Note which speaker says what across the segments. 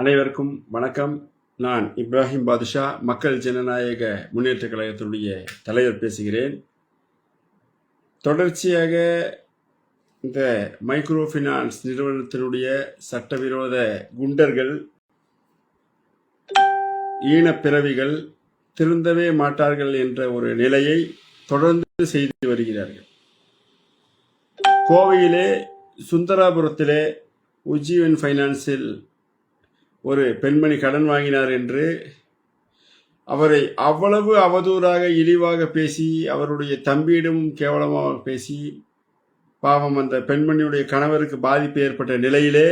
Speaker 1: அனைவருக்கும் வணக்கம். நான் இப்ராஹிம் பாதுஷா மக்கள் ஜனநாயக முன்னேற்ற கழகத்தினுடைய தலைவர் பேசுகிறேன். தொடர்ச்சியாக இந்த மைக்ரோ ஃபினான்ஸ் நிறுவனத்தினுடைய சட்டவிரோத குண்டர்கள் ஈனப்பிறவிகள் திருந்தவே மாட்டார்கள் என்ற ஒரு நிலையை தொடர்ந்து செய்து வருகிறார்கள். கோவையிலே சுந்தராபுரத்திலே உஜ்ஜீவன் ஃபைனான்ஸில் ஒரு பெண்மணி கடன் வாங்கினார் என்று அவரை அவ்வளவு அவதூறாக இழிவாக பேசி அவருடைய தம்பியிடமும் கேவலமாக பேசி பாவம் அந்த பெண்மணியுடைய கணவருக்கு பாதிப்பு ஏற்பட்ட நிலையிலே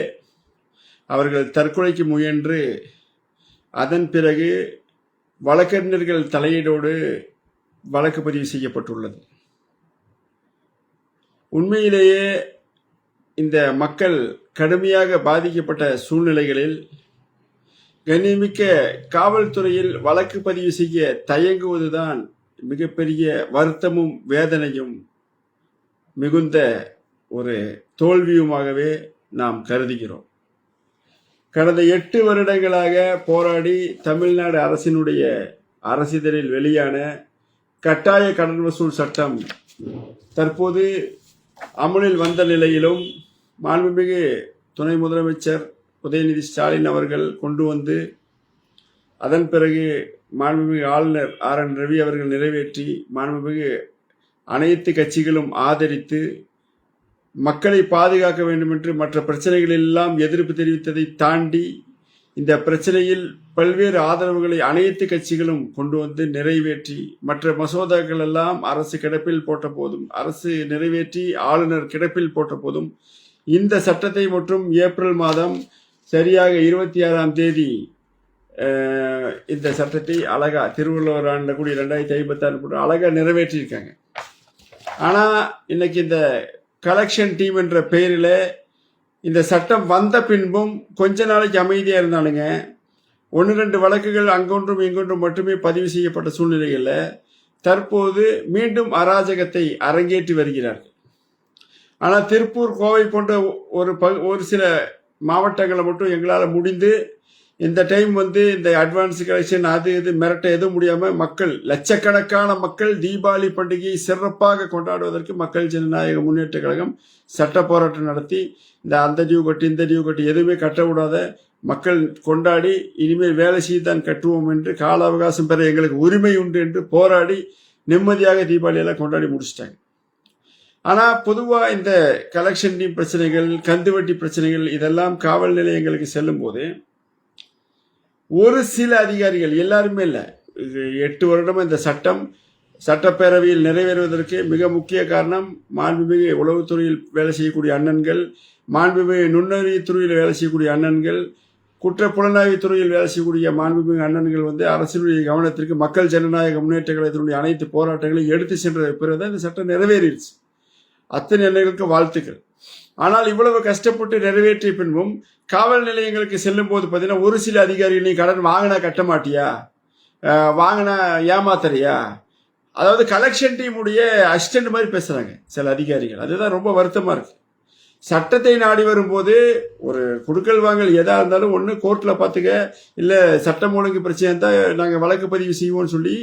Speaker 1: அவர்கள் தற்கொலைக்கு முயன்று அதன் பிறகு வழக்கறிஞர்கள் தலையீடோடு வழக்கு பதிவு செய்யப்பட்டுள்ளது. உண்மையிலேயே இந்த மக்கள் கடுமையாக பாதிக்கப்பட்ட சூழ்நிலைகளில் கண்ணியமிக்க காவல்துறையில் வழக்கு பதிவு செய்ய தயங்குவதுதான் மிகப்பெரிய வருத்தமும் வேதனையும் மிகுந்த ஒரு தோல்வியுமாகவே நாம் கருதுகிறோம். கடந்த எட்டு வருடங்களாக போராடி தமிழ்நாடு அரசினுடைய அரசிதழில் வெளியான கட்டாய கடன் வசூல் சட்டம் தற்போது அமலில் வந்த நிலையிலும் மாண்புமிகு துணை முதலமைச்சர் உதயநிதி ஸ்டாலின் அவர்கள் கொண்டு வந்து அதன் பிறகு மாண்புமிகு ஆளுநர் ஆர் என் ரவி அவர்கள் நிறைவேற்றி மாண்புமிகு அனைத்து கட்சிகளும் ஆதரித்து மக்களை பாதுகாக்க வேண்டும் என்று மற்ற பிரச்சனைகள் எல்லாம் எதிர்ப்பு தெரிவித்ததை தாண்டி இந்த பிரச்சனையில் பல்வேறு ஆதரவுகளை அனைத்து கட்சிகளும் கொண்டு வந்து நிறைவேற்றி மற்ற மசோதாக்கள் எல்லாம் அரசு கிடப்பில் போட்ட போதும் அரசு நிறைவேற்றி ஆளுநர் கிடப்பில் போட்ட போதும் இந்த சட்டத்தை மற்றும் ஏப்ரல் மாதம் சரியாக இருபத்தி ஆறாம் தேதி இந்த சட்டத்தை அழகா திருவள்ளுவர் ஆண்டில் கூடிய ரெண்டாயிரத்தி ஐம்பத்தாறு போட்டு அழகாக நிறைவேற்றியிருக்காங்க. ஆனால் இன்னைக்கு இந்த கலெக்ஷன் டீம் என்ற பெயரில் இந்த சட்டம் வந்த பின்பும் கொஞ்ச நாளைக்கு அமைதியாக இருந்தாலுங்க ஒன்று ரெண்டு வழக்குகள் அங்கொன்றும் இங்கொன்றும் மட்டுமே பதிவு செய்யப்பட்ட சூழ்நிலைகளில் தற்போது மீண்டும் அராஜகத்தை அரங்கேற்றி வருகிறார்கள். ஆனால் திருப்பூர் கோவை போன்ற ஒரு ப ஒரு சில மாவட்டங்களை மட்டும் எங்களால் முடிந்து இந்த டைம் வந்து இந்த அட்வான்ஸ் கலெக்ஷன் அது இது மிரட்ட எதுவும் முடியாமல் மக்கள் லட்சக்கணக்கான மக்கள் தீபாவளி பண்டிகையை சிறப்பாக கொண்டாடுவதற்கு மக்கள் ஜனநாயக முன்னேற்ற கழகம் சட்ட போராட்டம் நடத்தி இந்த அந்த டியூ கட்டி இந்த டியூ கட்டி எதுவுமே கட்ட விடாத மக்கள் கொண்டாடி இனிமேல் வேலை செய்து தான் கட்டுவோம் என்று கால அவகாசம் பெற எங்களுக்கு உரிமை உண்டு என்று போராடி நிம்மதியாக தீபாவளியெல்லாம் கொண்டாடி முடிச்சிட்டாங்க. ஆனால் பொதுவாக இந்த கலெக்ஷன் டீம் பிரச்சனைகள் கந்துவட்டி பிரச்சனைகள் இதெல்லாம் காவல் நிலையங்களுக்கு செல்லும் போது ஒரு சில அதிகாரிகள் எல்லாருமே இல்லை. இது எட்டு வருடமா இந்த சட்டம் சட்டப்பேரவையில் நிறைவேறுவதற்கு மிக முக்கிய காரணம் மாண்புமிகு உளவுத்துறையில் வேலை செய்யக்கூடிய அண்ணன்கள் மாண்புமிகு நுண்ணறிவுத்துறையில் வேலை செய்யக்கூடிய அண்ணன்கள் குற்ற புலனாய்வு துறையில் வேலை செய்யக்கூடிய மாண்புமிகு அண்ணன்கள் வந்து அரசினுடைய கவனத்திற்கு மக்கள் ஜனநாயக முன்னேற்ற கழகத்தினுடைய அனைத்து போராட்டங்களையும் எடுத்து சென்ற பிறகு இந்த சட்டம் நிறைவேறிடுச்சு. அத்தனை அன்னைகளுக்கு வாழ்த்துக்கள். ஆனால் இவ்வளவு கஷ்டப்பட்டு நிறைவேற்றிய பின்பும் காவல் நிலையங்களுக்கு செல்லும் போது பார்த்தீங்கன்னா ஒரு சில அதிகாரிகள் நீ கடன் வாங்கினா கட்ட மாட்டியா வாங்கினா ஏமாத்துறியா? அதாவது கலெக்ஷன் டீமுடைய அசிஸ்டன்ட் மாதிரி பேசுகிறாங்க சில அதிகாரிகள். அதுதான் ரொம்ப வருத்தமாக இருக்கு. சட்டத்தை நாடி வரும்போது ஒரு குடுக்கல் வாங்கல் எதாக இருந்தாலும் ஒன்று கோர்ட்டில் பார்த்துக்க இல்லை சட்டம் ஒழுங்கு பிரச்சனை இருந்தால் நாங்கள் வழக்கு பதிவு செய்வோம்னு சொல்லி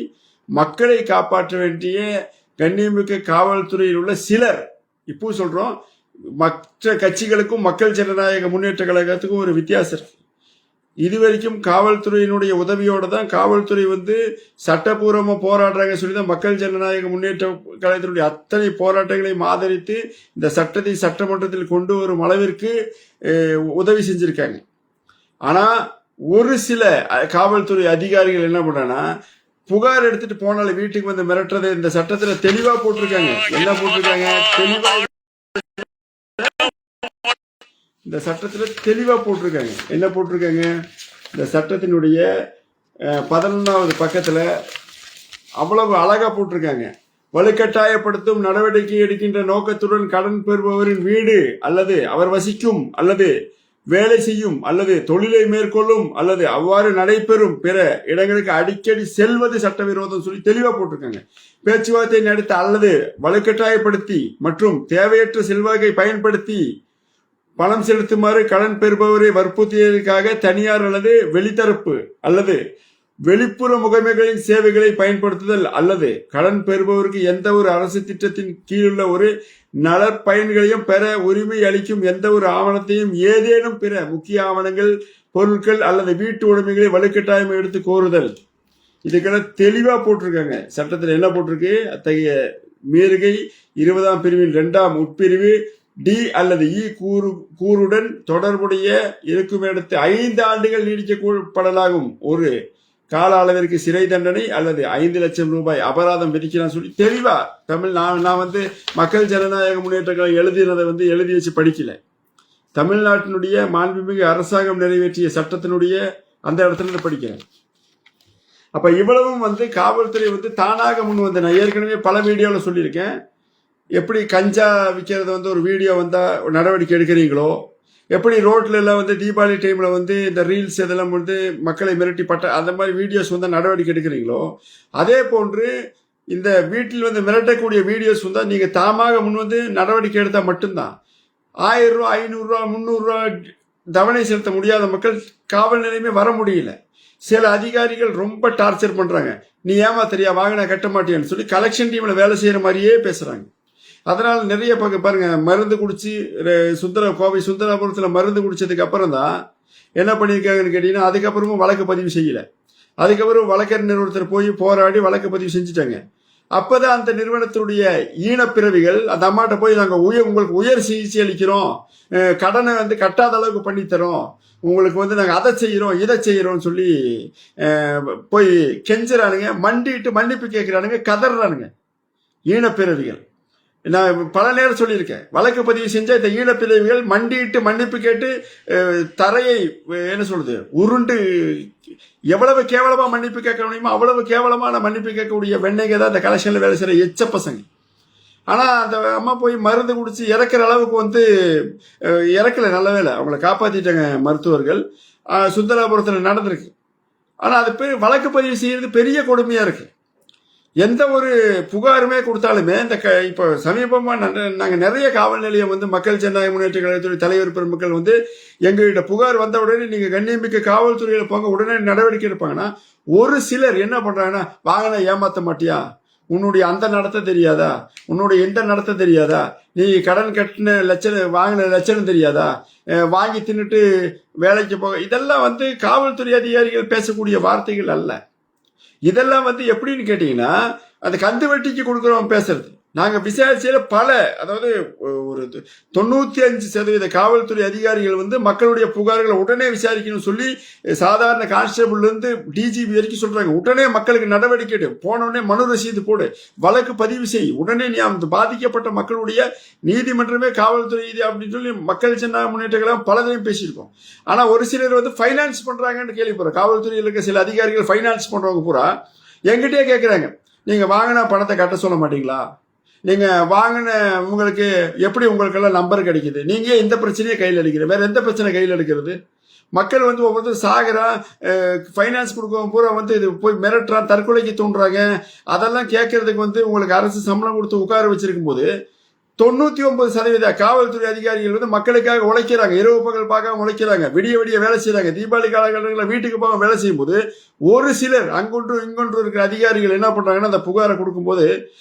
Speaker 1: மக்களை காப்பாற்ற வேண்டிய கண்ணியமிக்க காவல்துறையில் உள்ள சிலர் இப்போ சொல்றோம் மற்ற கட்சிகளுக்கும் மக்கள் ஜனநாயக முன்னேற்ற கழகத்துக்கும் ஒரு வித்தியாசம் இருக்கு. இதுவரைக்கும் காவல்துறையினுடைய உதவியோடு தான் காவல்துறை வந்து சட்டபூர்வமாக போராடுறாங்க சொல்லி தான் மக்கள் ஜனநாயக முன்னேற்ற கழகத்தினுடைய அத்தனை போராட்டங்களையும் ஆதரித்து இந்த சட்டத்தை சட்டமன்றத்தில் கொண்டு வரும் அளவிற்கு உதவி செஞ்சுருக்காங்க. ஆனால் ஒரு சில காவல்துறை அதிகாரிகள் என்ன பண்ணுறாங்கன்னா புகார் எடுத்துட்டு போனாலும் வீட்டுக்கு வந்து மிரட்டுறது இந்த சட்டத்துல தெளிவா போட்டிருக்காங்க. என்ன போட்டிருக்காங்க? தெளிவா இந்த சட்டத்துல தெளிவா போட்டிருக்காங்க. என்ன போட்டிருக்காங்க? இந்த சட்டத்தினுடைய பதினொன்றாவது பக்கத்துல அவ்வளவு அழகா போட்டிருக்காங்க. வலுக்கட்டாயப்படுத்தும் நடவடிக்கை எடுக்கின்ற நோக்கத்துடன் கடன் பெறுபவரின் வீடு அல்லது அவர் வசிக்கும் அல்லது வேலை செய்யும் அல்லது தொழிலை மேற்கொள்ளும் அல்லது அவ்வாறு நடைபெறும் பிற இடங்களுக்கு அடிக்கடி செல்வது சட்டவிரோதம் சொல்லி தெளிவா போட்டிருக்காங்க. பேச்சுவார்த்தை நடத்த அல்லது வலுக்கட்டாயப்படுத்தி மற்றும் தேவையற்ற செல்வாக்கை பயன்படுத்தி பணம் செலுத்துமாறு கடன் பெறுபவரை வற்புறுத்தியதற்காக தனியார் அல்லது வெளித்தரப்பு அல்லது வெளிப்புற முகமைகளின் சேவைகளை பயன்படுத்துதல் அல்லது கடன் பெறுபவருக்கு எந்த ஒரு அரசு திட்டத்தின் கீழுள்ள ஒரு நலப்பயன்களையும் பெற உரிமை அளிக்கும் எந்த ஒரு ஆவணத்தையும் ஏதேனும் பிற முக்கிய ஆவணங்கள் பொருட்கள் அல்லது வீட்டு உடைமைகளை வலுக்கட்டாயம் எடுத்து கோருதல். இதுக்கெல்லாம் தெளிவா போட்டிருக்காங்க. சட்டத்தில் என்ன போட்டிருக்கு? அத்தகைய மீறுகை இருபதாம் பிரிவின் இரண்டாம் உட்பிரிவு டி அல்லது இ கூறு கூறுடன் தொடர்புடைய இருக்கும் இடத்து ஐந்து ஆண்டுகள் நீடிக்கப்படலாகும் ஒரு கால அளவிற்கு சிறை தண்டனை அல்லது ஐந்து லட்சம் ரூபாய் அபராதம் விதிக்கலாம் சொல்லி தெளிவா தமிழ் நான் நான் வந்து மக்கள் ஜனநாயக முன்னேற்ற கழகம் எழுதினதை வந்து எழுதி வச்சு படிக்கல. தமிழ்நாட்டினுடைய மாண்புமிகு அரசாங்கம் நிறைவேற்றிய சட்டத்தினுடைய அந்த இடத்துல படிக்கிறேன். அப்ப இவ்வளவும் வந்து காவல்துறை வந்து தானாக முன் வந்து நான் ஏற்கனவே பல வீடியோவில் சொல்லியிருக்கேன். எப்படி கஞ்சா விற்கிறது வந்து ஒரு வீடியோ வந்தால் நடவடிக்கை எடுக்கிறீங்களோ எப்படி ரோட்ல எல்லாம் வந்து தீபாவளி டைம்ல வந்து இந்த ரீல்ஸ் இதெல்லாம் வந்து மக்களை மிரட்டி பட்ட அந்த மாதிரி வீடியோஸ் வந்து நடவடிக்கை எடுக்கிறீங்களோ? அதே போன்று இந்த வீட்டில் வந்து மிரட்டக்கூடிய வீடியோஸ் வந்து நீங்கள் தாமாக முன் வந்து நடவடிக்கை எடுத்தால் மட்டும்தான். ஆயிரம் ரூபா ஐநூறுரூவா முந்நூறுரூவா தவணை செலுத்த முடியாத மக்கள் காவல் நிலையமே வர முடியல. சில அதிகாரிகள் ரொம்ப டார்ச்சர் பண்ணுறாங்க நீ ஏமாத்தறியா? வாங்கினா கட்ட மாட்டியான்னு சொல்லி கலெக்ஷன் டீமில் வேலை செய்கிற மாதிரியே பேசுகிறாங்க அதனால் நிறைய பக்கம் பாருங்க மருந்து குடிச்சு சுந்தர கோவை சுந்தரபுரத்தில் மருந்து குடிச்சதுக்கு அப்புறம் தான் என்ன பண்ணியிருக்காங்கன்னு கேட்டிங்கன்னா அதுக்கப்புறமும் வழக்கு பதிவு செய்யலை. அதுக்கப்புறம் வழக்கறிஞர் ஒருத்தர் போய் போராடி வழக்கு பதிவு செஞ்சுட்டாங்க. அப்பதான் அந்த நிறுவனத்தினுடைய ஈனப்பிறவிகள் அந்த அம்மாட்ட போய் நாங்கள் உயர் உங்களுக்கு உயர் சிகிச்சை அளிக்கிறோம். கடனை வந்து கட்டாத அளவுக்கு பண்ணித்தரோம். உங்களுக்கு வந்து நாங்கள் அதை செய்கிறோம் இதை செய்கிறோம்னு சொல்லி போய் கெஞ்சுறானுங்க மண்டிட்டு மன்னிப்பு கேட்குறானுங்க கதறானுங்க. ஈனப்பிறவிகள். நான் பல நேரம் சொல்லியிருக்கேன். வழக்கு பதிவு செஞ்ச இந்த ஈழப்பிதவிகள் மண்டியிட்டு மன்னிப்பு கேட்டு தரையை என்ன சொல்றது உருண்டு எவ்வளவு கேவலமா மன்னிப்பு கேட்க முடியுமோ அவ்வளவு கேவலமான மன்னிப்பு கேட்கக்கூடிய வெண்ணைங்க தான் இந்த கலெக்ஷன்ல வேலை செய்யற எச்ச பசங்க. ஆனா அந்த அம்மா போய் மருந்து குடிச்சு இறக்குற அளவுக்கு வந்து இறக்கல நல்ல வேலை அவங்கள காப்பாத்திட்டாங்க மருத்துவர்கள். சுந்தராபுரத்தில் நடந்திருக்கு. ஆனா அது பெரிய வழக்கு பதிவு செய்யறது பெரிய கொடுமையா இருக்கு. எந்த ஒரு புகாருமே கொடுத்தாலுமே இந்த க இப்போ சமீபமாக நாங்கள் நிறைய காவல் நிலையம் வந்து மக்கள் ஜனநாயக முன்னேற்ற கழகத்துறை தலைவர் பெருமக்கள் வந்து எங்கள்கிட்ட புகார் வந்த உடனே நீங்கள் கண்ணியமிக்க காவல்துறையில் போங்க உடனே நடவடிக்கை எடுப்பாங்கன்னா ஒரு சிலர் என்ன பண்ணுறாங்கன்னா வாகனம் ஏமாத்த மாட்டியா? உன்னுடைய அந்த நடத்த தெரியாதா? உன்னுடைய எந்த நடத்த தெரியாதா? நீ கடன் கட்டின லட்சணம் வாங்கின லட்சணம் தெரியாதா? வாங்கி தின்னுட்டு வேலைக்கு போக இதெல்லாம் வந்து காவல்துறை அதிகாரிகள் பேசக்கூடிய வார்த்தைகள் அல்ல. இதெல்லாம் வந்து எப்படின்னு கேட்டீங்கன்னா அந்த கந்து வெட்டிக்கு கொடுக்குறவன் பேசுறது. நாங்கள் விசாரிச்சதுல பல அதாவது ஒரு தொண்ணூற்றி அஞ்சு சதவீத காவல்துறை அதிகாரிகள் வந்து மக்களுடைய புகார்களை உடனே விசாரிக்கணும்னு சொல்லி சாதாரண கான்ஸ்டபிள்லேருந்து டிஜிபி வரைக்கும் சொல்கிறாங்க உடனே மக்களுக்கு நடவடிக்கை எடு. போன உடனே மனு ரசீது போடு. வழக்கு பதிவு செய். உடனே நீ அந்த பாதிக்கப்பட்ட மக்களுடைய நீதிமன்றமே காவல்துறை இது அப்படின்னு சொல்லி மக்கள் சின்ன முன்னேற்றங்களும் பலதையும் பேசியிருக்கோம். ஆனால் ஒரு சிலர் வந்து ஃபைனான்ஸ் பண்ணுறாங்கன்னு கேள்விப்படுறோம் காவல்துறையில் இருக்க சில அதிகாரிகள் ஃபைனான்ஸ் பண்ணுறவங்க பூரா எங்கிட்டயே கேட்குறாங்க நீங்கள் வாங்கினா பணத்தை கட்ட சொல்ல மாட்டீங்களா? நீங்க வாங்கின உங்களுக்கு எப்படி உங்களுக்கெல்லாம் நம்பர் கிடைக்குது? நீங்க இந்த பிரச்சனையை கையில் எடுக்கிற வேற எந்த பிரச்சனை கையில் எடுக்கிறது? மக்கள் வந்து ஒவ்வொருத்தரும் சாகுறான் ஃபைனான்ஸ் கொடுக்கும் பூரா வந்து இது போய் மிரட்டுறான் தற்கொலைக்கு தூண்டுறாங்க. அதெல்லாம் கேட்கறதுக்கு வந்து உங்களுக்கு அரசு சம்பளம் கொடுத்து உட்கார வச்சிருக்கும் போது தொண்ணூத்தி ஒன்பது சதவீத காவல்துறை அதிகாரிகள் வந்து மக்களுக்காக உழைக்கிறாங்க. இரவு பகல் பார்க்காம உழைக்கிறாங்க. விடிய விடிய வேலை செய்யறாங்க தீபாவளி காலகட்டங்களில் வீட்டுக்கு போக வேலை செய்யும்போது ஒரு சிலர் அங்கொன்று இங்கொன்று இருக்கிற அதிகாரிகள் என்ன பண்றாங்கன்னா அந்த புகாரை கொடுக்கும்போது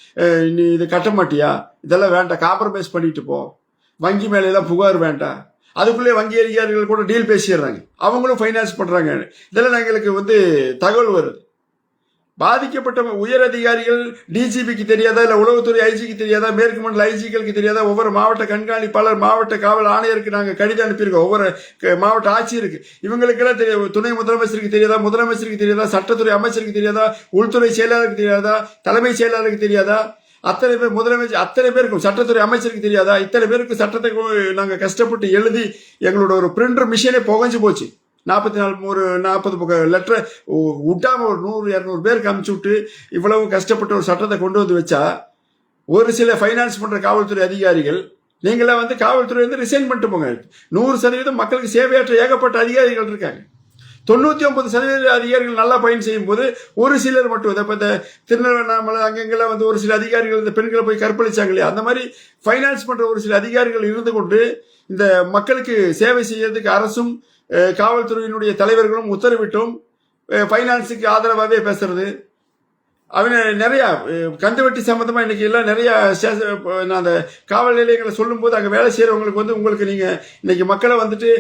Speaker 1: நீ இது கட்ட மாட்டியா? இதெல்லாம் வேண்டாம். காம்ப்ரமைஸ் பண்ணிட்டு போ. வங்கி மேல புகார் வேண்டாம். அதுக்குள்ளே வங்கி அதிகாரிகள் கூட டீல் பேசிடுறாங்க. அவங்களும் ஃபைனான்ஸ் பண்றாங்க. இதெல்லாம் எங்களுக்கு வந்து தகவல் வருது. பாதிக்கப்பட்ட உயர் அதிகாரிகள் டிஜிபிக்கு தெரியாதா இல்லை உளவுத்துறை ஐஜிக்கு தெரியாதா மேற்கு மண்டல ஐஜிகளுக்கு தெரியாதா ஒவ்வொரு மாவட்ட கண்காணிப்பாளர் மாவட்ட காவல் ஆணையருக்கு நாங்கள் கடிதம் அனுப்பியிருக்கோம். ஒவ்வொரு மாவட்ட ஆட்சியருக்கு இவங்களுக்கெல்லாம் தெரிய துணை முதலமைச்சருக்கு தெரியாதா முதலமைச்சருக்கு தெரியாதா சட்டத்துறை அமைச்சருக்கு தெரியாதா உள்துறை செயலாளருக்கு தெரியாதா தலைமைச் செயலாளருக்கு தெரியாதா? அத்தனை பேர் முதலமைச்சர் அத்தனை பேருக்கும் சட்டத்துறை அமைச்சருக்கு தெரியாதா? இத்தனை பேருக்கு சட்டத்தை நாங்கள் கஷ்டப்பட்டு எழுதி எங்களோட ஒரு பிரிண்டர் மிஷினே புகஞ்சு போச்சு. நாற்பத்தி நாலு ஒரு நாற்பது பக்கம் லெட்டரை விட்டாமல் ஒரு நூறு இரநூறு பேருக்கு அமுச்சு விட்டு இவ்வளவு கஷ்டப்பட்டு ஒரு சட்டத்தை கொண்டு வந்து வச்சா ஒரு சில ஃபைனான்ஸ் பண்ணுற காவல்துறை அதிகாரிகள் நீங்களாம் வந்து காவல்துறை வந்து ரிசைன் பண்ணிட்டு போங்க. நூறு சதவீதம் மக்களுக்கு சேவையாற்ற ஏகப்பட்ட அதிகாரிகள் இருக்காங்க. தொண்ணூற்றி ஒன்பது சதவீத அதிகாரிகள் நல்லா பயன் செய்யும் போது ஒரு சிலர் மட்டும் இதை இப்போ இந்த திருநெல்வேலி அங்கங்கெல்லாம் வந்து ஒரு சில அதிகாரிகள் இந்த பெண்களை போய் கற்பழிச்சாங்க இல்லையா? அந்த மாதிரி ஃபைனான்ஸ் பண்ணுற ஒரு சில அதிகாரிகள் இருந்து கொண்டு இந்த மக்களுக்கு சேவை செய்யறதுக்கு அரசும் காவல்துறையினுடைய தலைவர்களும் உத்தரவிட்டும் ஃபைனான்ஸுக்கு ஆதரவாகவே பேசுறது. அவன் நிறையா கந்துவட்டி சம்மந்தமாக இன்றைக்கி எல்லாம் நிறையா நான் அந்த காவல் நிலையங்களை சொல்லும்போது அங்கே வேலை செய்கிறவங்களுக்கு வந்து உங்களுக்கு நீங்கள் இன்றைக்கி மக்களை வந்துட்டு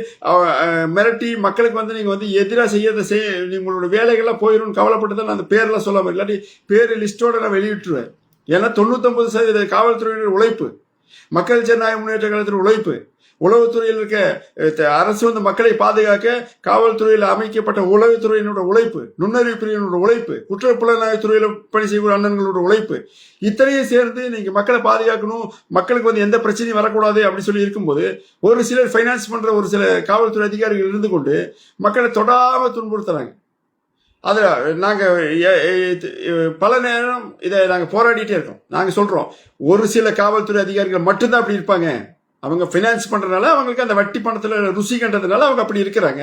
Speaker 1: மிரட்டி மக்களுக்கு வந்து நீங்கள் வந்து எதிராக செய்யறதை செய்ய உங்களோட வேலைகள்லாம் போயிடும் கவலைப்பட்டு தான் நான் அந்த பேர்லாம் சொல்லாம இல்லாட்டி பேர் லிஸ்ட்டோடு நான் வெளியிட்டுருவேன். ஏன்னா தொண்ணூத்தொம்பது சதவீத காவல்துறையினர் உழைப்பு. மக்கள் ஜனநாயக முன்னேற்ற கழகத்தின் உழைப்பு உளவுத்துறையில் இருக்க அரசு வந்து மக்களை பாதுகாக்க காவல்துறையில் அமைக்கப்பட்ட உளவுத்துறையினோட உழைப்பு நுண்ணறிவு பிரிவினோட உழைப்பு குற்றப்புலனாய்வு துறையில் பணி செய்யும் அண்ணன்களோட உழைப்பு இத்தனையும் சேர்ந்து நீங்கள் மக்களை பாதுகாக்கணும் மக்களுக்கு வந்து எந்த பிரச்சனையும் வரக்கூடாது அப்படின்னு சொல்லி இருக்கும்போது ஒரு சிலர் ஃபைனான்ஸ் பண்ணுற ஒரு சில காவல்துறை அதிகாரிகள் இருந்து கொண்டு மக்களை தொடாமல் துன்புறுத்துறாங்க. அதில் நாங்கள் பல நேரம் இதை நாங்கள் போராடிட்டே இருக்கோம். நாங்கள் சொல்கிறோம் ஒரு சில காவல்துறை அதிகாரிகள் மட்டும்தான் அப்படி இருப்பாங்க. அவங்க ஃபினான்ஸ் பண்ணுறதுனால அவங்களுக்கு அந்த வட்டி பணத்தில் ருசி கண்டதுனால அவங்க அப்படி இருக்கிறாங்க.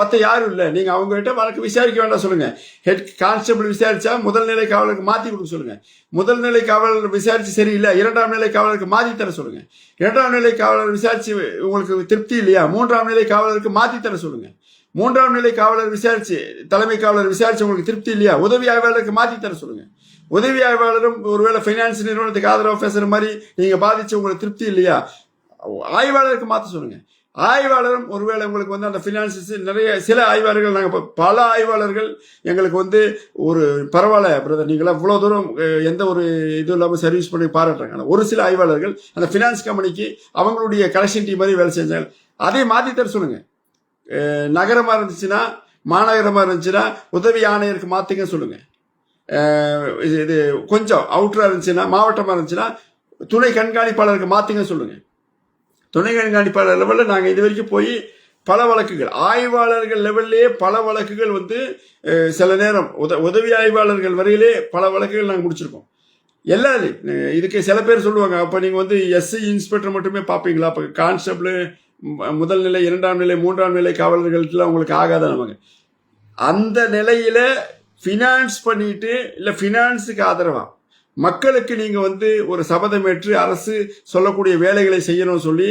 Speaker 1: மற்ற யாரும் இல்லை. நீங்கள் அவங்ககிட்ட வழக்கு விசாரிக்க வேண்டாம் சொல்லுங்கள் ஹெட் கான்ஸ்டபிள் விசாரிச்சா முதல் நிலை காவலருக்கு மாற்றி கொடுக்க சொல்லுங்கள் முதல் நிலை காவலர் விசாரிச்சு சரியில்லை இரண்டாம் நிலை காவலருக்கு மாற்றி தர சொல்லுங்கள் இரண்டாம் நிலை காவலர் விசாரிச்சு உங்களுக்கு திருப்தி இல்லையா? மூன்றாம் நிலை காவலருக்கு மாற்றி தர சொல்லுங்கள் மூன்றாம் நிலை காவலர் விசாரிச்சு தலைமை காவலர் விசாரிச்சு உங்களுக்கு திருப்தி இல்லையா? உதவி ஆய்வாளருக்கு மாற்றி தர சொல்லுங்க. உதவி ஆய்வாளரும் ஒருவேளை ஃபைனான்ஸ் நிறுவனத்துக்கு ஆதரவு பேசுற மாதிரி நீங்க பாதிச்சு உங்களுக்கு திருப்தி இல்லையா? ஆய்வாளருக்கு மாற்ற சொல்லுங்க. ஆய்வாளரும் ஒருவேளை உங்களுக்கு வந்து அந்த ஃபினான்சஸ் நிறைய சில ஆய்வாளர்கள் நாங்கள் பல ஆய்வாளர்கள் எங்களுக்கு வந்து ஒரு பரவாயில்ல பிரதர் நீங்களாம் இவ்வளோ தூரம் எந்த ஒரு இதுவும் இல்லாமல் சர்வீஸ் பண்ணி பாராட்டுறாங்க. ஒரு சில ஆய்வாளர்கள் அந்த ஃபினான்ஸ் கம்பெனிக்கு அவங்களுடைய கலெக்ஷன் டீம் மாதிரி வேலை செஞ்சாங்க. அதை மாற்றி தர சொல்லுங்கள் நகரமாக இருந்துச்சுன்னா மாநகரமாக இருந்துச்சுன்னா உதவி ஆணையருக்கு மாற்றிங்க சொல்லுங்க. இது இது கொஞ்சம் அவுட்டராக இருந்துச்சுன்னா மாவட்டமாக இருந்துச்சுன்னா துணை கண்காணிப்பாளருக்கு மாற்றிங்க சொல்லுங்க. துணை கண்காணிப்பாளர் லெவலில் நாங்கள் இது வரைக்கும் போய் பல வழக்குகள் ஆய்வாளர்கள் லெவல்லே பல வழக்குகள் வந்து சில நேரம் உத உதவி ஆய்வாளர்கள் வரையிலே பல வழக்குகள் நாங்கள் முடிச்சிருக்கோம். எல்லாரும் இதுக்கு சில பேர் சொல்லுவாங்க அப்போ நீங்கள் வந்து எஸ்சி இன்ஸ்பெக்டர் மட்டுமே பார்ப்பீங்களா அப்போ கான்ஸ்டபிள் முதல் நிலை இரண்டாம் நிலை மூன்றாம் நிலை காவலர்களுக்கெல்லாம் அவங்களுக்கு ஆகாத நமக்கு? அந்த நிலையில் ஃபினான்ஸ் பண்ணிட்டு இல்லை ஃபினான்ஸுக்கு ஆதரவாக மக்களுக்கு நீங்கள் வந்து ஒரு சபதமேற்று அரசு சொல்லக்கூடிய வேலைகளை செய்யணும்னு சொல்லி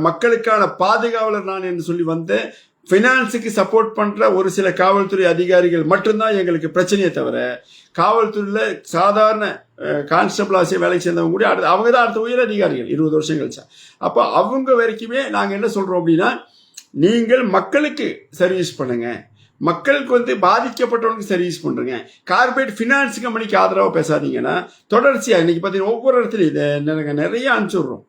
Speaker 1: மக்களுக்கான பாதுகாவலர் நான் என்று சொல்லி வந்தேன் ஃபினான்ஸுக்கு சப்போர்ட் பண்ணுற ஒரு சில காவல்துறை அதிகாரிகள் மட்டும்தான் எங்களுக்கு பிரச்சனையே தவிர காவல்துறையில் சாதாரண கான்ஸ்டபிள் ஆசிரியர் வேலைக்கு சேர்ந்தவங்க கூட அடுத்து அவங்க தான் அடுத்த உயர் அதிகாரிகள் இருபது வருஷம் கழிச்சா. அப்போ அவங்க வரைக்குமே நாங்கள் என்ன சொல்கிறோம் அப்படின்னா நீங்கள் மக்களுக்கு சர்வீஸ் பண்ணுங்க. மக்களுக்கு வந்து பாதிக்கப்பட்டவனுக்கு சர்வீஸ் பண்ணுறங்க கார்பரேட் ஃபினான்ஸ் கம்பெனிக்கு ஆதரவாக பேசாதீங்கன்னா தொடர்ச்சியாக இன்னைக்கு பார்த்தீங்கன்னா ஒவ்வொரு இடத்துலையும் இதை நாங்கள் நிறைய அனுப்பிச்சுடுறோம்.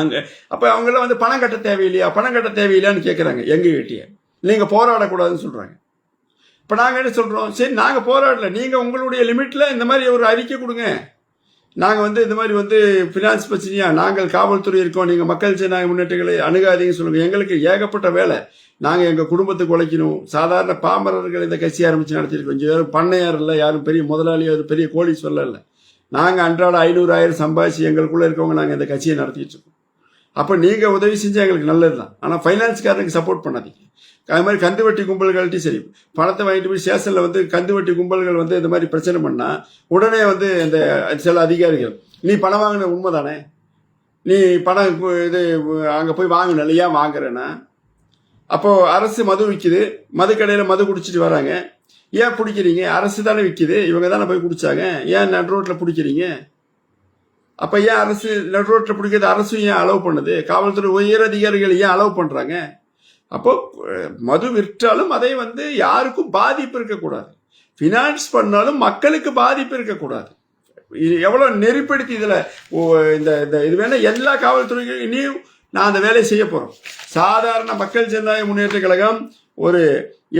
Speaker 1: அங்கே அப்போ அவங்களாம் வந்து பணம் கட்ட தேவையில்லையா? பணம் கட்ட தேவையில்லையான்னு கேட்குறாங்க எங்கள் கிட்டேயே நீங்கள் போராடக்கூடாதுன்னு சொல்கிறாங்க இப்போ நாங்கள் என்ன சொல்கிறோம் சரி நாங்கள் போராடல. நீங்கள் உங்களுடைய லிமிட்டில் இந்த மாதிரி ஒரு அறிக்கை கொடுங்க. நாங்கள் வந்து இந்த மாதிரி வந்து ஃபினான்ஸ் பிரச்சனையாக நாங்கள் காவல்துறை இருக்கோம் நீங்கள் மக்கள் ஜனநாயக முன்னேற்றங்களை அணுகாதீங்கன்னு சொல்லுங்கள் எங்களுக்கு ஏகப்பட்ட வேலை. நாங்கள் எங்கள் குடும்பத்துக்கு உழைக்கணும். சாதாரண பாமரர்கள் இந்த கட்சி ஆரம்பித்து நடத்திருக்கோம் இங்கே யாரும் பண்ணையார் இல்லை யாரும் பெரிய முதலாளியோ பெரிய கோடீஸ்வரர் இல்லை. நாங்கள் அன்றாட ஐநூறு ஆயிரம் சம்பாதிச்சு எங்களுக்குள்ளே இருக்கவங்க நாங்கள் இந்த கட்சியை நடத்திட்டு இருக்கோம். அப்போ நீங்கள் உதவி செஞ்சால் எங்களுக்கு நல்லது தான் ஆனால் ஃபைனான்ஸ்காரனுக்கு சப்போர்ட் பண்ணாதீங்க. அது மாதிரி கந்து வட்டி கும்பல்கள்ட்டையும் சரி பணத்தை வாங்கிட்டு போய் ஸ்டேஷனில் வந்து கந்து வட்டி கும்பல்கள் வந்து இந்த மாதிரி பிரச்சனை பண்ணால் உடனே வந்து இந்த சில அதிகாரிகள் நீ பணம் வாங்கின உண்மை தானே நீ பணம் இது அங்கே போய் வாங்கின ஏன் வாங்குறேன்னா? அப்போது அரசு மது விற்கிது மது கடையில் மது குடிச்சிட்டு வராங்க. ஏன் பிடிக்கிறீங்க? அரசு தானே விற்கிது இவங்க தானே போய் குடித்தாங்க ஏன் நடு ரோட்டில் பிடிக்கிறீங்க? அப்போ ஏன் அரசு நடு ரோட்டில் பிடிக்கிறது அரசும் ஏன் அலோவ் பண்ணுது? காவல்துறை உயர் அதிகாரிகள் ஏன் அலோவ் பண்ணுறாங்க அப்போ மது விற்றாலும் அதை வந்து யாருக்கும் பாதிப்பு இருக்கக்கூடாது. ஃபினான்ஸ் பண்ணாலும் மக்களுக்கு பாதிப்பு இருக்கக்கூடாது. இது எவ்வளோ நெறிப்படுத்தி இதில் இந்த இந்த இது வேணா எல்லா காவல்துறைகளும் இனியும் நான் அந்த வேலையை செய்ய போகிறோம் சாதாரண மக்கள் ஜனநாயக முன்னேற்ற கழகம் ஒரு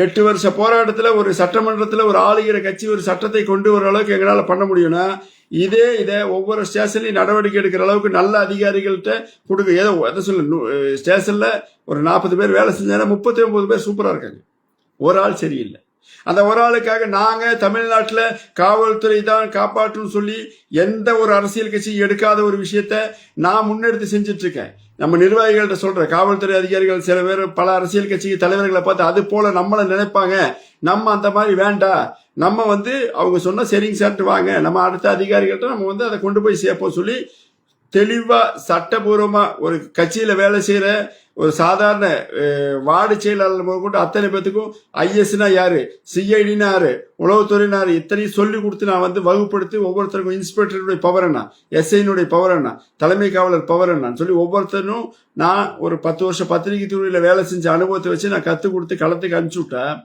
Speaker 1: எட்டு வருஷ போராட்டத்தில் ஒரு சட்டமன்றத்தில் ஒரு ஆளுகிற கட்சி ஒரு சட்டத்தை கொண்டு வர அளவுக்கு எங்களால் பண்ண முடியும்னா இதே இதை ஒவ்வொரு ஸ்டேஷன்லையும் நடவடிக்கை எடுக்கிற அளவுக்கு நல்ல அதிகாரிகள்கிட்ட கொடுக்க ஏதோ எதை சொல்ல ஸ்டேஷனில் ஒரு நாற்பது பேர் வேலை செஞ்சாங்கன்னா முப்பத்தி ஒன்பது பேர் சூப்பராக இருக்காங்க. ஒரு ஆள் சரியில்லை. அந்த ஒரு ஆளுக்காக நாங்கள் தமிழ்நாட்டில் காவல்துறை தான் காப்பாற்றுன்னு சொல்லி எந்த ஒரு அரசியல் கட்சியும் எடுக்காத ஒரு விஷயத்த நான் முன்னெடுத்து செஞ்சிட்ருக்கேன். நம்ம நிர்வாகிகள்கிட்ட சொல்கிறேன் காவல்துறை அதிகாரிகள் சில பேர் பல அரசியல் கட்சி தலைவர்களை பார்த்து அது போல் நம்மளை நினைப்பாங்க. நம்ம அந்த மாதிரி வேண்டாம் நம்ம வந்து அவங்க சொன்ன சரிங்க சார்ட்டு வாங்க. நம்ம அடுத்த அதிகாரிகள்ட்ட நம்ம வந்து அதை கொண்டு போய் சேர்ப்போம் சொல்லி தெளிவாக சட்டபூர்வமாக ஒரு கட்சியில் வேலை செய்கிற ஒரு சாதாரண வார்டு செயலாளர் முதற்கொண்டு அத்தனை பேத்துக்கும் ஐஎஸ்னா யாரு? சிஐடினா யாரு? உளவுத்துறையினா யாரு? இத்தனையும் சொல்லி கொடுத்து நான் வந்து வகுப்படுத்தி ஒவ்வொருத்தருக்கும் இன்ஸ்பெக்டருடைய பவர் என்ன எஸ்ஐனுடைய பவர் என்ன தலைமை காவலர் பவர் என்னன்னு சொல்லி ஒவ்வொருத்தரும் நான் ஒரு பத்து வருஷம் பத்திரிகை துறையில் வேலை செஞ்ச அனுபவத்தை வச்சு நான் கற்றுக் கொடுத்து களத்துக்கு அனுப்பிச்சு விட்டேன்.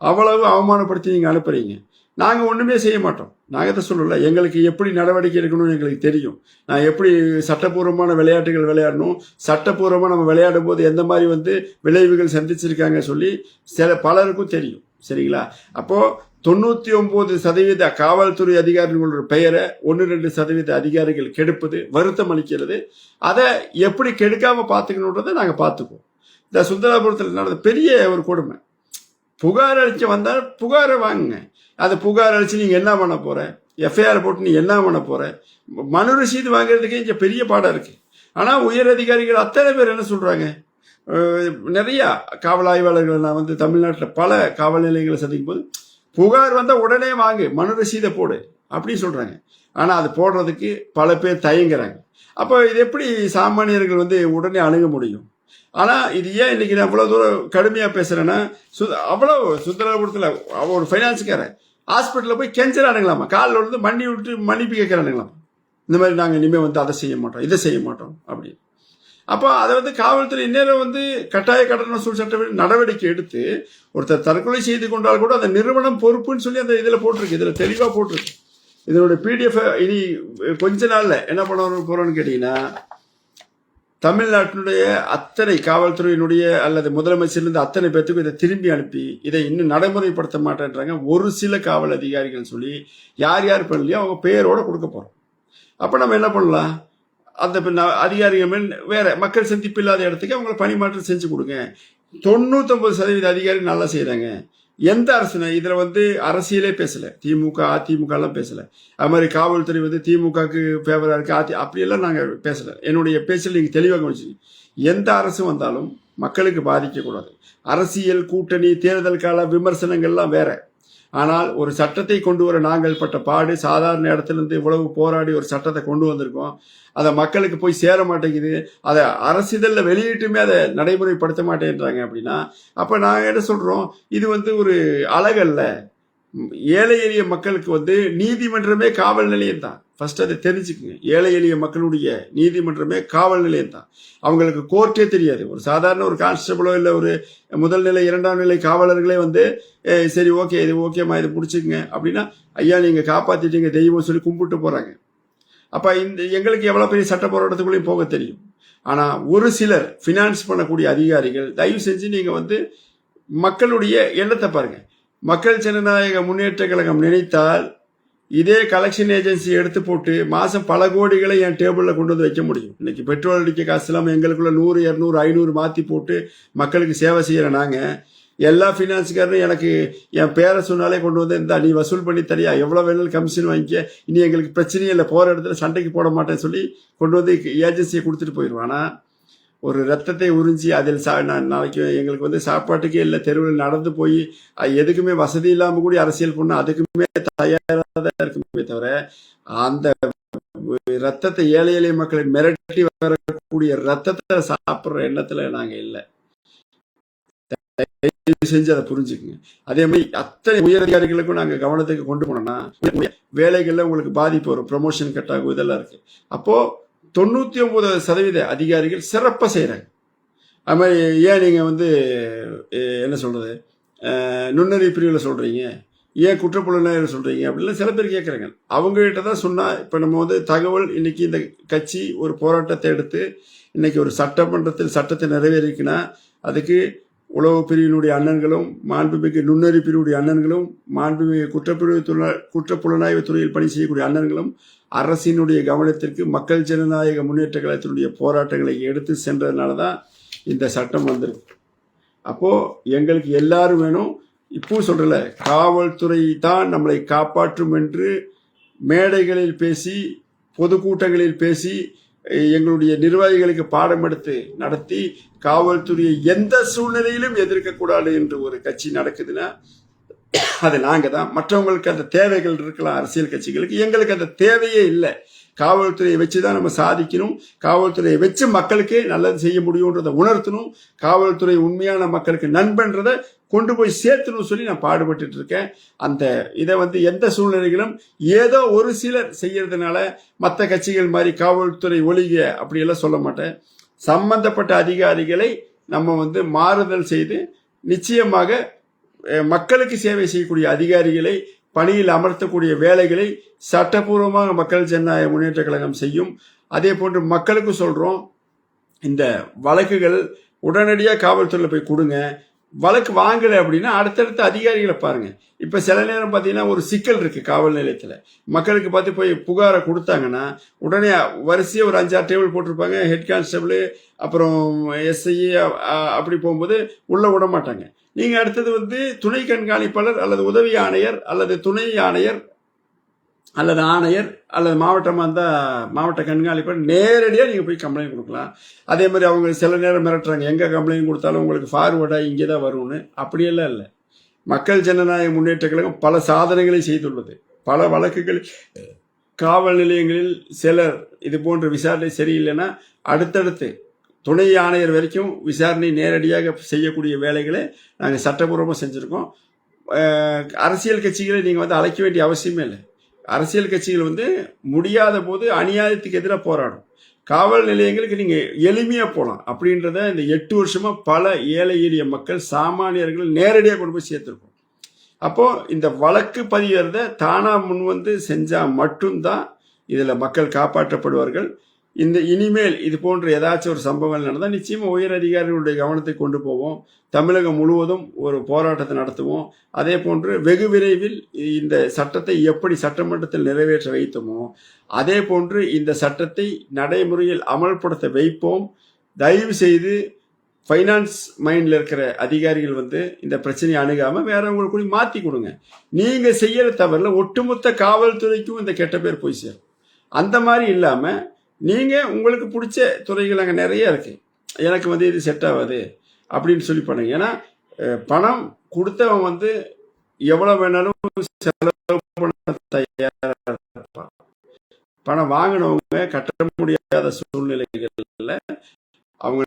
Speaker 1: அவ்வளவு அவமானப்படுத்தி நீங்கள் அனுப்புறீங்க. நாங்கள் ஒன்றுமே செய்ய மாட்டோம். நாங்கள் தான் சொல்லல? எங்களுக்கு எப்படி நடவடிக்கை எடுக்கணும்னு எங்களுக்கு தெரியும். நான் எப்படி சட்டப்பூர்வமான விளையாட்டுகள் விளையாடணும்? சட்டப்பூர்வமாக நம்ம விளையாடும் போது எந்த மாதிரி வந்து விளைவுகள் சந்திச்சிருக்காங்க சொல்லி சில பலருக்கும் தெரியும். சரிங்களா? அப்போது தொண்ணூற்றி ஒம்பது சதவீத காவல்துறை அதிகாரிகளோட பெயரை ஒன்று ரெண்டு சதவீத அதிகாரிகள் கெடுப்பது வருத்தம் அளிக்கிறது. அதை எப்படி கெடுக்காமல் பார்த்துக்கணுன்றதை நாங்கள் பார்த்துக்குவோம். இந்த சுந்தராபுரத்தில் நடந்த பெரிய ஒரு கொடுமை. புகார் அளிச்சு வந்தால் புகாரை வாங்குங்க. அது புகார் அளிச்சு நீங்கள் என்ன பண்ண போகிற எஃப்ஐஆர் போட்டு நீ என்ன பண்ண போகிற மனு ரசீது வாங்குறதுக்கே இங்கே பெரிய பாடம் இருக்குது ஆனால் உயர் அதிகாரிகள் அத்தனை பேர் என்ன சொல்கிறாங்க நிறையா காவல் ஆய்வாளர்கள் நான் வந்து தமிழ்நாட்டில் பல காவல் நிலையங்களை சந்திக்கும் போது புகார் வந்தால் உடனே வாங்கு மனு ரசீதை போடு அப்படின்னு சொல்கிறாங்க ஆனால் அது போடுறதுக்கு பல பேர் தயங்குறாங்க. அப்போ இது எப்படி சாமானியர்கள் வந்து உடனே அணுக முடியும்? ஆனால் இது ஏன் இன்னைக்கு நான் இவ்வளோ தூரம் கடுமையாக பேசுகிறேன்னா சு- அவ்வளோ சுந்தரபுரத்துல அவ ஒரு ஃபைனான்ஸுக்காரன் ஹாஸ்பிட்டலில் போய் கெஞ்சறானுங்களாமா காலில் வந்து மண்ணி விட்டு மன்னிப்பு கேட்கறானுங்களாம் இந்த மாதிரி நாங்கள் இனிமேல் வந்து அதை செய்ய மாட்டோம் இதை செய்ய மாட்டோம் அப்படின்னு அப்போ அதை வந்து காவல்துறை இந்நேரம் வந்து கட்டாய கட்டண சூழ் சட்ட நடவடிக்கை எடுத்து ஒருத்தர் தற்கொலை செய்து கொண்டால் கூட அந்த நிறுவனம் பொறுப்புன்னு சொல்லி அந்த இதில் போட்டிருக்கு இதில் தெளிவாக போட்டிருக்கு. இதனுடைய பிடிஎஃப் இனி கொஞ்ச நாளில் என்ன பண்ண போகிறோன்னு கேட்டிங்கன்னா தமிழ்நாட்டினுடைய அத்தனை காவல்துறையினுடைய அல்லது முதலமைச்சர்லேருந்து அத்தனை பேர்த்துக்கும் இதை திரும்பி அனுப்பி இதை இன்னும் நடைமுறைப்படுத்த மாட்டேன்றாங்க. ஒரு சில காவல் அதிகாரிகள் சொல்லி யார் யார் பண்ணலையோ அவங்க பெயரோடு கொடுக்க போகிறோம் அப்போ நம்ம என்ன பண்ணலாம்? அந்த அதிகாரிகள் மேல் வேற மக்கள் சந்திப்பு இல்லாத இடத்துக்கு அவங்களை பணிமாற்றம் செஞ்சு கொடுங்க. தொண்ணூத்தொம்பது சதவீத அதிகாரி நல்லா செய்கிறாங்க எந்த அரசுனா இதுல வந்து அரசியலே பேசல. திமுக அதிமுக எல்லாம் பேசல. அது மாதிரி காவல்துறை வந்து திமுகக்கு ஃபேவரா இருக்கு அதி அப்படியெல்லாம் நாங்க பேசல. என்னுடைய பேச்சில் நீங்க தெளிவாக கவனிச்சுங்க எந்த அரசு வந்தாலும் மக்களுக்கு பாதிக்கக்கூடாது அரசியல் கூட்டணி தேர்தல் கால விமர்சனங்கள்லாம் வேற. ஆனால் ஒரு சட்டத்தை கொண்டு வர நாங்கள் பட்ட பாடு சாதாரண இடத்துலேருந்து இவ்வளவு போராடி ஒரு சட்டத்தை கொண்டு வந்திருக்கோம். அதை மக்களுக்கு போய் சேர மாட்டேங்குது. அதை அரசிதழில் வெளியிட்டுமே அதை நடைமுறைப்படுத்த மாட்டேன்றாங்க அப்படின்னா அப்போ நாங்கள் என்ன சொல்கிறோம் இது வந்து ஒரு அழகல்ல. ஏழை எளிய மக்களுக்கு வந்து நீதிமன்றமே காவல் நிலையம் தான். ஃபர்ஸ்ட் அதை தெரிஞ்சுக்குங்க. ஏழை எளிய மக்களுடைய நீதிமன்றமே காவல் நிலையம் தான். அவங்களுக்கு கோர்ட்டே தெரியாது. ஒரு சாதாரண ஒரு கான்ஸ்டபிளோ இல்லை ஒரு முதல் நிலை இரண்டாம் நிலை காவலர்களே வந்து சரி ஓகே இது ஓகேம்மா இது முடிச்சுக்குங்க அப்படின்னா ஐயா நீங்கள் காப்பாற்றிட்டீங்க தெய்வம் சொல்லி கும்பிட்டு போகிறாங்க அப்போ இந்த எங்களுக்கு எவ்வளோ பெரிய சட்ட போராட்டத்துக்குள்ளேயும் போக தெரியும். ஆனால் ஒரு சிலர் ஃபினான்ஸ் பண்ணக்கூடிய அதிகாரிகள் தயவு செஞ்சு நீங்கள் வந்து மக்களுடைய எண்ணத்தை பாருங்கள் மக்கள் ஜனநாயக முன்னேற்ற கழகம் நினைத்தால் இதே கலெக்ஷன் ஏஜென்சி எடுத்து போட்டு மாதம் பல கோடிகளை என் டேபிளில் கொண்டு வந்து வைக்க முடியும். இன்னைக்கு பெட்ரோல் அடிக்க காசு இல்லாமல் எங்களுக்குள்ள நூறு இரநூறு ஐநூறு மாற்றி போட்டு மக்களுக்கு சேவை செய்கிற நாங்கள் எல்லா ஃபினான்ஸ்காரரும் எனக்கு என் பேரை சொன்னாலே கொண்டு வந்து இந்த நீ வசூல் பண்ணி தரியா எவ்வளோ வேணாலும் கமிஷன் வாங்கிக்க. இனி எங்களுக்கு பிரச்சனையே இல்லை. போகிற இடத்துல சண்டைக்கு போட மாட்டேன்னு சொல்லி கொண்டு வந்து ஏஜென்சியை கொடுத்துட்டு போயிடுவான் ஒரு ரத்தத்தை உறிஞ்சி அதில் சா நான் நாளைக்கு எங்களுக்கு வந்து சாப்பாட்டுக்கே இல்லை தெருவில் நடந்து போய் எதுக்குமே வசதி இல்லாமல் கூட அரசியல் பண்ணால் அதுக்குமே தயாராக தான் இருக்குமே தவிர அந்த ரத்தத்தை ஏழை எளிய மக்களை மிரட்டி வரக்கூடிய ரத்தத்தை சாப்பிட்ற எண்ணத்துல நாங்க இல்லை. செஞ்சு அதை புரிஞ்சுக்குங்க. அதே மாதிரி அத்தனை உயர் அதிகாரிகளுக்கும் கவனத்துக்கு கொண்டு போனோம்னா வேலைகளில் உங்களுக்கு பாதிப்பு வரும் ப்ரொமோஷன் கட் ஆகும் இதெல்லாம் இருக்கு. அப்போ தொண்ணூற்றி ஒம்பது சதவீத அதிகாரிகள் சிறப்பாக செய்கிறாங்க அது மாதிரி ஏன் நீங்கள் வந்து என்ன சொல்கிறது நுண்ணறிவு நுண்ணறி பிரிவில் சொல்கிறீங்க ஏன் குற்றப்புலனாய்வு சொல்கிறீங்க அப்படின்லாம் சில பேர் கேட்குறாங்க அவங்ககிட்ட தான் சொன்னால் இப்போ நம்ம வந்து தகவல் இன்றைக்கி இந்த கட்சி ஒரு போராட்டத்தை எடுத்து இன்றைக்கி ஒரு சட்டமன்றத்தில் சட்டத்தை நிறைவேறிக்குன்னா அதுக்கு உளவு பிரிவினுடைய அண்ணன்களும் மாண்புமிகு நுண்ணறி பிரிவுடைய அண்ணன்களும் மாண்புமிகு குற்றப்பிரிவு துறை குற்றப்புலனாய்வு துறையில் பணி செய்யக்கூடிய அண்ணன்களும் அரசினுடைய கவனத்திற்கு மக்கள் ஜனநாயக முன்னேற்ற கழகத்தினுடைய போராட்டங்களை எடுத்து சென்றதுனால தான் இந்த சட்டம் வந்திருக்கு. அப்போது எங்களுக்கு எல்லாரும் வேணும். இப்போ சொல்கிறல காவல்துறை தான் நம்மளை காப்பாற்றும் என்று மேடைகளில் பேசி பொதுக்கூட்டங்களில் பேசி எங்களுடைய நிர்வாகிகளுக்கு பாடம் எடுத்து நடத்தி காவல்துறையை எந்த சூழ்நிலையிலும் எதிர்க்கக்கூடாது என்று ஒரு கட்சி நடக்குதுன்னா அது நாங்கள் தான் மற்றவங்களுக்கு அந்த தேவைகள் இருக்கலாம் அரசியல் கட்சிகளுக்கு. எங்களுக்கு அந்த தேவையே இல்லை. காவல்துறையை வச்சு தான் நம்ம சாதிக்கணும். காவல்துறையை வச்சு மக்களுக்கு நல்லது செய்ய முடியுன்றதை உணர்த்தணும். காவல்துறை உண்மையான மக்களுக்கு நண்பன்றதை கொண்டு போய் சேர்த்தணும்னு சொல்லி நான் பாடுபட்டுட்டு இருக்கேன். அந்த இதை வந்து எந்த சூழ்நிலைகளும் ஏதோ ஒரு சிலர் செய்யறதுனால மற்ற கட்சிகள் மாதிரி காவல்துறை ஒழிக அப்படியெல்லாம் சொல்ல மாட்டேன். சம்பந்தப்பட்ட அதிகாரிகளை நம்ம வந்து மாறுதல் செய்து நிச்சயமாக மக்களுக்கு சேவை செய்யக்கூடிய அதிகாரிகளை பணியில் அமர்த்தக்கூடிய வேலைகளை சட்டப்பூர்வமாக மக்கள் ஜனநாயக முன்னேற்ற கழகம் செய்யும். அதே போன்று மக்களுக்கு சொல்கிறோம் இந்த வழக்குகள் உடனடியாக காவல்துறையில் போய் கொடுங்க. வழக்கு வாங்கலை அப்படின்னா அடுத்தடுத்த அதிகாரிகளை பாருங்கள் இப்போ சில நேரம் பார்த்தீங்கன்னா ஒரு சிக்கல் இருக்குது காவல் நிலையத்தில். மக்களுக்கு பார்த்து போய் புகாரை கொடுத்தாங்கன்னா உடனே வரிசையாக ஒரு அஞ்சாறு டேபிள் போட்டிருப்பாங்க. ஹெட் கான்ஸ்டபிள் அப்புறம் எஸ்ஐ அப்படி போகும்போது உள்ளே விட மாட்டாங்க. நீங்கள் அடுத்தது வந்து துணை கண்காணிப்பாளர் அல்லது உதவி ஆணையர் அல்லது துணை ஆணையர் அல்லது ஆணையர் அல்லது மாவட்டமாக இருந்தால் மாவட்ட கண்காணிப்பாளர் நேரடியாக நீங்கள் போய் கம்ப்ளைண்ட் கொடுக்கலாம். அதே மாதிரி அவங்க சில நேரம் மிரட்டுறாங்க. எங்கே கம்ப்ளைண்ட் கொடுத்தாலும் உங்களுக்கு ஃபார்வேர்டாக இங்கே தான் வரும்னு. அப்படியெல்லாம் இல்லை. மக்கள் ஜனநாயக முன்னேற்ற கழகம் பல சாதனைகளை செய்துள்ளது. பல வழக்குகள் காவல் நிலையங்களில் சிலர் இது போன்ற விசாரணை சரியில்லைன்னா அடுத்தடுத்து துணை ஆணையர் வரைக்கும் விசாரணை நேரடியாக செய்யக்கூடிய வேலைகளை நாங்கள் சட்டபூர்வமாக செஞ்சுருக்கோம். அரசியல் கட்சிகளை நீங்கள் வந்து அழைக்க வேண்டிய அவசியமே இல்லை. அரசியல் கட்சிகள் வந்து முடியாத போது அநியாயத்துக்கு எதிராக போராடும். காவல் நிலையங்களுக்கு நீங்கள் எளிமையாக போகலாம் அப்படின்றத இந்த எட்டு வருஷமாக பல ஏழை எளிய மக்கள் சாமானியர்கள் நேரடியாக கொண்டு போய் சேர்த்துருக்கோம். அப்போது இந்த வழக்கு பதியறத தானாக முன் வந்து செஞ்சால் மட்டும்தான் இதில் மக்கள் காப்பாற்றப்படுவார்கள். இந்த இனிமேல் இது போன்ற ஏதாச்சும் ஒரு சம்பவங்கள் நடந்தால் நிச்சயமாக உயர் அதிகாரிகளுடைய கவனத்தை கொண்டு போவோம். தமிழகம் முழுவதும் ஒரு போராட்டத்தை நடத்துவோம். அதே போன்று வெகு விரைவில் இந்த சட்டத்தை எப்படி சட்டமன்றத்தில் நிறைவேற்ற வைத்தோமோ அதே போன்று இந்த சட்டத்தை நடைமுறையில் அமல்படுத்த வைப்போம். தயவு செய்து ஃபைனான்ஸ் மைண்டில் இருக்கிற அதிகாரிகள் வந்து இந்த பிரச்சனையை அணுகாமல் வேறவங்களுக்கு கூட மாற்றி கொடுங்க. நீங்கள் செய்யற தவறில் ஒட்டுமொத்த காவல்துறைக்கும் இந்த கெட்ட பேர் போய் சேரும். அந்த மாதிரி இல்லாமல் நீங்க உங்களுக்கு பிடிச்ச துறைகள் அங்கே நிறைய இருக்கு. எனக்கு வந்து இது செட் ஆகாது அப்படின்னு சொல்லி பண்ணுங்க. ஏன்னா பணம் கொடுத்தவன் வந்து எவ்வளவு வேணாலும் செலவு பண்ண தயாராக இருப்பான் பணம் வாங்கினவங்க கட்ட முடியாத சூழ்நிலைகள்ல அவங்க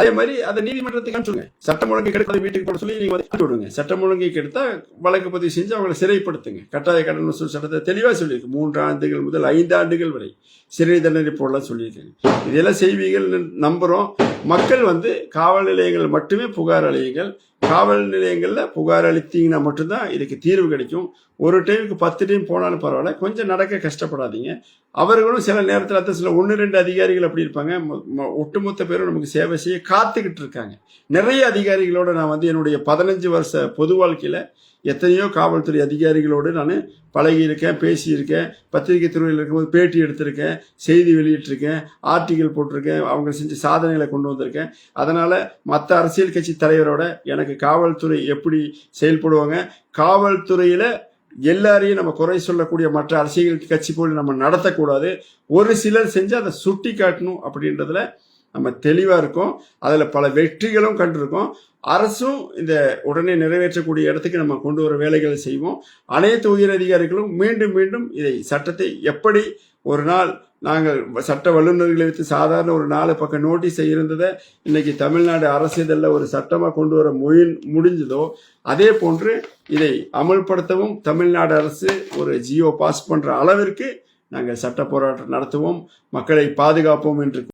Speaker 1: அதே மாதிரி அதை நீதிமன்றத்துக்கு அனுப்பிச்சுங்க சட்டம் ஒழுங்கை கெடுக்காத வீட்டுக்கு போட சொல்லி நீங்க வந்து அனுப்பி விடுங்க. சட்டம் ஒழுங்கை கெடுத்தா வழக்கு பதிவு செஞ்சு அவங்களை சிறைப்படுத்துங்க. கட்டாய கடன் வசூல் சட்டத்தை தெளிவா சொல்லியிருக்கு. மூன்று ஆண்டுகள் முதல் ஐந்து ஆண்டுகள் வரை சிறை தண்டனை போடலாம் சொல்லியிருக்காங்க. இதெல்லாம் செய்வீங்கன்னு நம்புறோம். மக்கள் வந்து காவல் நிலையங்கள் மட்டுமே புகார் அலையுங்கள் காவல் நிலையங்களில் புகார் அளித்தீங்கன்னா மட்டும்தான் இதுக்கு தீர்வு கிடைக்கும். ஒரு டைமுக்கு பத்து டைம் போனாலும் பரவாயில்ல. கொஞ்சம் நடக்க கஷ்டப்படாதீங்க. அவர்களும் சில நேரத்தில் அத்த சில ஒன்று ரெண்டு அதிகாரிகள் அப்படி இருப்பாங்க. மொ- மொ- ஒட்டுமொத்த பேரும் நமக்கு சேவை செய்ய காத்துக்கிட்டு இருக்காங்க. நிறைய அதிகாரிகளோட நான் வந்து என்னுடைய பதினஞ்சு வருஷ பொது வாழ்க்கையில் எத்தனையோ காவல்துறை அதிகாரிகளோடு நான் பழகியிருக்கேன் பேசியிருக்கேன் பத்திரிகை துறையில் இருக்கும்போது பேட்டி எடுத்திருக்கேன் செய்தி வெளியிட்டிருக்கேன் ஆர்டிகல் போட்டிருக்கேன் அவங்க செஞ்ச சாதனைகளை கொண்டு வந்திருக்கேன். அதனால் மற்ற அரசியல் கட்சி தலைவரோட எனக்கு காவல்துறை எப்படி செயல்படுவாங்க காவல்துறையில் எல்லாரையும் நம்ம குறை சொல்லக்கூடிய மற்ற அரசியல் கட்சி போல் நம்ம நடத்தக்கூடாது ஒரு சிலர் செஞ்சு அதை சுட்டி காட்டணும் அப்படின்றதுல நம்ம தெளிவாக இருக்கோம். அதில் பல வெற்றிகளும் கண்டிருக்கோம். அரசும் இந்த உடனே நிறைவேற்றக்கூடிய இடத்துக்கு நம்ம கொண்டு வர வேலைகளை செய்வோம். அனைத்து உயர் அதிகாரிகளும் மீண்டும் மீண்டும் இதை சட்டத்தை எப்படி ஒரு நாள் நாங்கள் சட்ட வல்லுநர்களை வைத்து சாதாரண ஒரு நாலு பக்கம் நோட்டீஸை இருந்ததை இன்னைக்கு தமிழ்நாடு அரசு இதெல்லாம் ஒரு சட்டமாக கொண்டு வர முய முடிஞ்சதோ அதே போன்று இதை அமல்படுத்தவும் தமிழ்நாடு அரசு ஒரு ஜியோ பாஸ் பண்ணுற அளவிற்கு நாங்கள் சட்ட போராட்டம் நடத்துவோம். மக்களை பாதுகாப்போம் என்று